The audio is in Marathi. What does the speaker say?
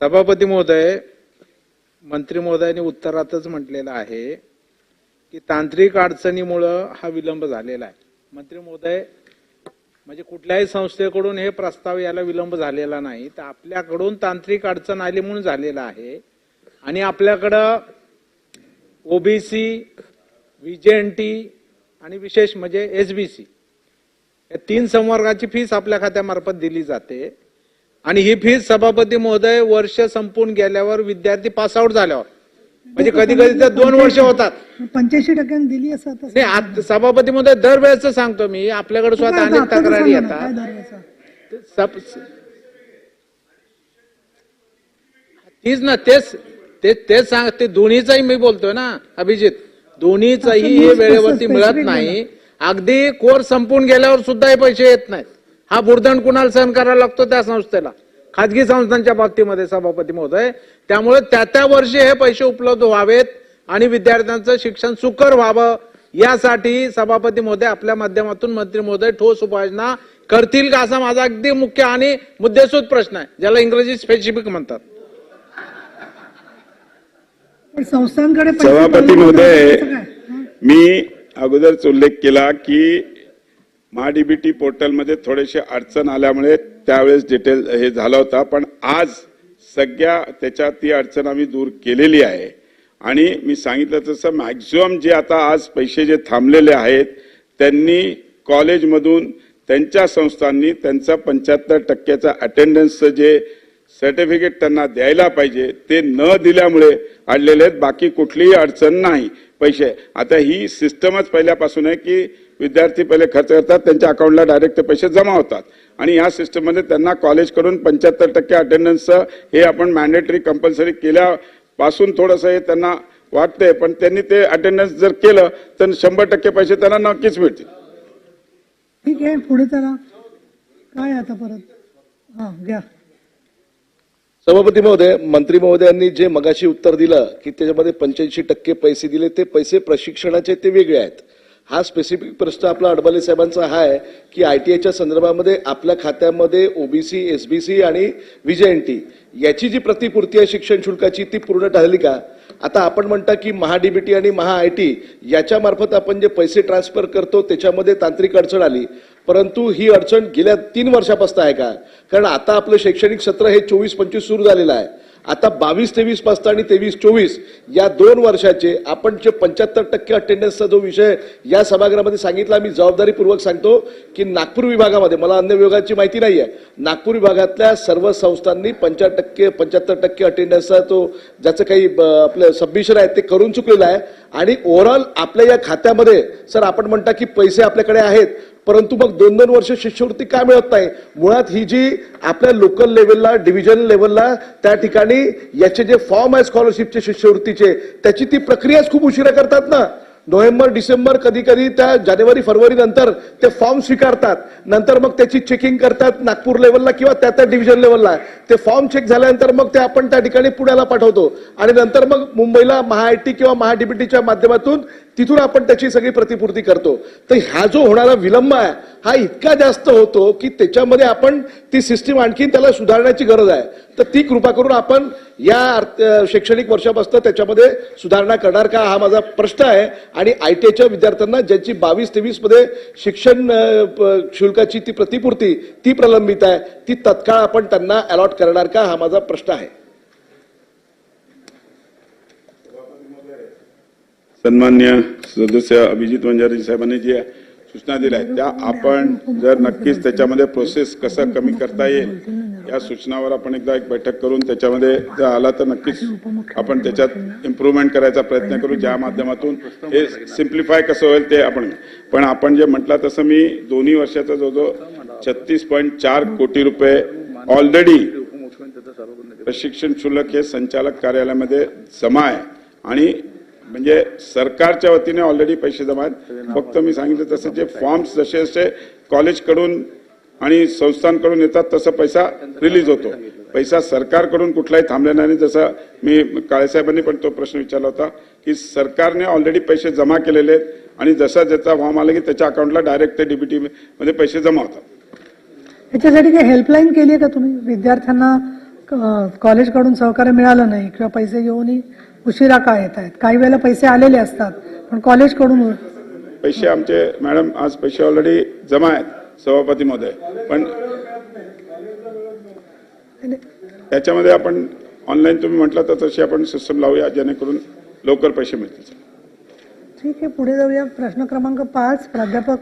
सभापती महोदय मंत्री महोदयांनी उत्तरातच म्हटलेलं आहे की तांत्रिक अडचणीमुळं हा विलंब झालेला आहे. मंत्री महोदय म्हणजे कुठल्याही संस्थेकडून हे प्रस्ताव याला विलंब झालेला नाही तर आपल्याकडून तांत्रिक अडचण आली म्हणून झालेला आहे. आणि आपल्याकडं ओबीसी व्हीजेएनटी आणि विशेष म्हणजे एसबीसी या तीन संवर्गाची फीस आपल्या खात्यामार्फत दिली जाते. आणि ही फीस सभापती महोदय वर्ष संपून गेल्यावर विद्यार्थी पासआउट झाल्यावर. म्हणजे कधी कधी तर दोन वर्ष होतात. पंच्याऐंशी टक्क्यांनी दिली असं नाही आत- सभापती महोदय दरवेळेस सांगतो मी आपल्याकडे स्वतः अनेक तक्रारी येतात. दरवेळेचा? सब- तीच ना तेच ते तेच सांग ते दोन्हीचाही मी बोलतोय ना अभिजित. दोन्हीचाही हे वेळेवरती मिळत नाही. अगदी कोर्स संपून गेल्यावर सुद्धा हे पैसे येत नाहीत. हा बुरदंड कुणाला सहन करायला लागतो त्या संस्थेला? खाजगी संस्थांच्या बाबतीमध्ये सभापती महोदय. त्यामुळे त्या त्या वर्षी हे पैसे उपलब्ध व्हावेत आणि विद्यार्थ्यांचं शिक्षण सुकर व्हावं. यासाठी सभापती महोदय आपल्या माध्यमातून मंत्री महोदय ठोस उपाययोजना करतील का असा माझा अगदी मुख्य आणि मुद्देसूद प्रश्न आहे ज्याला इंग्रजी स्पेसिफिक म्हणतात. संस्थांकडे सभापती महोदय? मी अगोदरच उल्लेख केला की महाडीबीटी पोर्टलमध्ये थोडेसे अडचण आल्यामुळे त्यावेळेस डिटेल हे झाला होता. पण आज सगळ्या त्याच्यात ती अडचण आम्ही दूर केलेली आहे. आणि मी सांगितलं तसं मॅक्झिमम जे आता आज पैसे जे थांबलेले आहेत त्यांनी कॉलेजमधून त्यांच्या संस्थांनी त्यांचा पंच्याहत्तर टक्क्याचा अटेंडन्सचं जे सर्टिफिकेट त्यांना द्यायला पाहिजे ते न दिल्यामुळे अडलेले आहेत. बाकी कुठलीही अडचण नाही पैसे. आता ही सिस्टमच पहिल्यापासून आहे की विद्यार्थी पहिले खर्च करतात त्यांच्या अकाउंटला डायरेक्ट ते पैसे जमा होतात. आणि या सिस्टममध्ये त्यांना कॉलेजकडून पंच्याहत्तर टक्के अटेंडन्सचं हे आपण मॅन्डेटरी कंपल्सरी केल्यापासून थोडंसं हे त्यांना वाटतंय. पण त्यांनी ते अटेंडन्स जर केलं तर शंभर टक्के पैसे त्यांना नक्कीच मिळतील. ठीक आहे पुढे चला. काय आता परत? हा घ्या. सभापती महोदय मंत्री महोदयांनी जे मगाशी उत्तर दिलं की त्याच्यामध्ये पंच्याऐंशी टक्के पैसे दिले ते पैसे प्रशिक्षणाचे ते वेगळे आहेत. हा स्पेसिफिक प्रश्न आपला अडबाले साहेबांचा हा आहे की आय टी आयच्या संदर्भामध्ये आपल्या खात्यामध्ये ओबीसी सी आणि व्हीजेएनटी याची जी प्रतिपूर्ती आहे शिक्षण शुल्काची ती पूर्ण ठरली का? आता आपण म्हणता की महाडीबीटी आणि महा आय टी याच्यामार्फत आपण जे पैसे ट्रान्सफर करतो त्याच्यामध्ये तांत्रिक अडचण आली. परंतु ही अडचण गेल्या तीन वर्षापासून आहे का? कारण आता आपलं शैक्षणिक सत्र हे चोवीस पंचवीस सुरू झालेलं आहे. आता बावीस तेवीसपासून आणि तेवीस चोवीस या दोन वर्षाचे आपण जे पंच्याहत्तर टक्के अटेंडन्सचा जो विषय या सभागृहामध्ये सांगितला मी जबाबदारीपूर्वक सांगतो की नागपूर विभागामध्ये मला अन्य विभागाची माहिती नाही आहे नागपूर विभागातल्या सर्व संस्थांनी पंच्याहत्तर टक्के पंच्याहत्तर टक्के अटेंडन्सचा तो ज्याचं काही आपलं सबमिशन आहे ते करून चुकलेलं आहे. आणि ओव्हरऑल आपल्या या खात्यामध्ये सर आपण म्हणता की पैसे आपल्याकडे आहेत परंतु मग दोन दोन वर्ष शिष्यवृत्ती का मिळत नाही? मुळात ही जी आपल्या लोकल लेवलला डिव्हिजन लेवलला त्या ठिकाणी याचे जे फॉर्म आहे स्कॉलरशिपचे शिष्यवृत्तीचे त्याची ती प्रक्रियाच खूप उशिरा करतात ना. नोव्हेंबर डिसेंबर कधी कधी त्या जानेवारी फरवरी नंतर ते फॉर्म स्वीकारतात. नंतर मग त्याची चेकिंग करतात नागपूर लेवलला किंवा त्या त्या डिव्हिजन लेवलला ते फॉर्म चेक झाल्यानंतर मग ते आपण त्या ठिकाणी पुण्याला पाठवतो. आणि नंतर मग मुंबईला महाआयटी किंवा महाडीबीटीच्या माध्यमातून तिथून आपण त्याची सगळी प्रतिपूर्ती करतो. तर हा जो होणारा विलंब आहे हा इतका जास्त होतो की त्याच्यामध्ये आपण ती सिस्टीम आणखी त्याला सुधारण्याची गरज आहे. तर ती कृपा करून आपण या शैक्षणिक वर्षापासून त्याच्यामध्ये सुधारणा करणार का हा माझा प्रश्न आहे. आणि आय टी आयच्या विद्यार्थ्यांना ज्यांची बावीस तेवीसमध्ये शिक्षण शुल्काची ती प्रतिपूर्ती ती प्रलंबित आहे ती तत्काळ आपण त्यांना अलॉट करणार का हा माझा प्रश्न आहे. सन्मान्य सदस्य अभिजित वंजारी साहेबांनी जे सूचना दिल्या आहेत त्या आपण जर नक्कीच त्याच्यामध्ये प्रोसेस कसं कमी करता येईल या सूचनावर आपण एकदा एक बैठक करून त्याच्यामध्ये जर आला तर नक्कीच आपण त्याच्यात इम्प्रूव्हमेंट करायचा प्रयत्न करू. ज्या माध्यमातून हे सिम्प्लिफाय कसं होईल ते आपण पण आपण जे म्हटलं तसं मी दोन्ही वर्षाचा जो जो छत्तीस पॉईंट चार कोटी रुपये ऑलरेडी प्रशिक्षण शुल्क हे संचालक कार्यालयामध्ये जमा आहे. आणि म्हणजे सरकारच्या वतीने ऑलरेडी पैसे जमा आहेत. फक्त मी सांगितलं तसं जे फॉर्म्स जसे जसे कॉलेजकडून आणि संस्थांकडून येतात तसं पैसा रिलीज होतो. पैसा सरकारकडून कुठलाही थांबलेला नाही. जसं मी काळेसाहेबांनी पण तो प्रश्न विचारला होता की सरकारने ऑलरेडी पैसे जमा केलेले आहेत आणि जसा ज्याचा फॉर्म आला की त्याच्या अकाउंटला डायरेक्ट ते डीबीटी मध्ये पैसे जमा होतात. याच्यासाठी काही हेल्पलाईन केली आहे का तुम्ही? विद्यार्थ्यांना कॉलेजकडून सहकार्य मिळालं नाही किंवा पैसे घेऊनही उशिरा का येत आहेत? काही वेळेला पैसे आलेले असतात पण कॉलेजकडून पैसे आमचे मॅडम आज पैसे ऑलरेडी जमा आहेत सभापती महोदय पण त्याच्यामध्ये आपण ऑनलाईन तुम्ही म्हटलं तर तशी आपण सिस्टम लावूया जेणेकरून लवकर पैसे मिळतील. ठीक आहे पुढे जाऊया. प्रश्न क्रमांक पाच प्राध्यापक